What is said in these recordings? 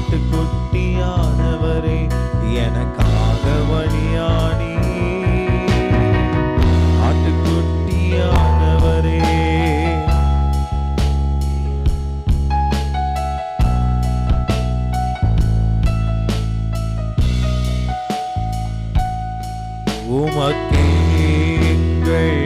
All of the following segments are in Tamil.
ஆட்டுக்குட்டியானவரே எனக்காக வழியானி. ஆட்டுக்குட்டியானவரே உமக்கே எங்கள்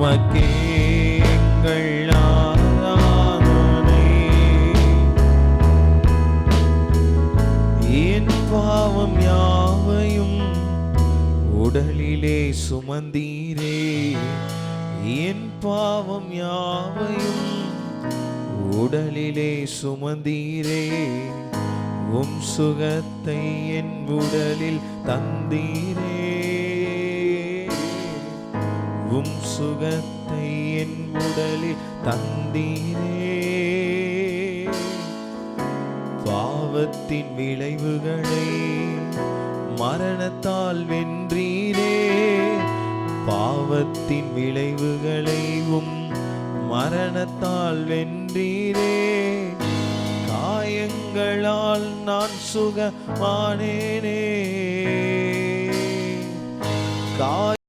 உமக்கே எங்கள் ஆராதனை. என் பாவம் யாவையும் உடலிலே சுமந்தீரே. என் பாவம் யாவையும் உடலிலே சுமந்தீரே. உம் சுகத்தை என் உடலில் தந்தீரே. உம் சுகத்தை என் உடலில் தந்தீரே. பாவத்தின் விளைவுகளை மரணத்தால் வென்றீரே. பாவத்தின் விளைவுகளை உம் மரணத்தால் வென்றீரே. காயங்களால் நான் சுகமானேனே.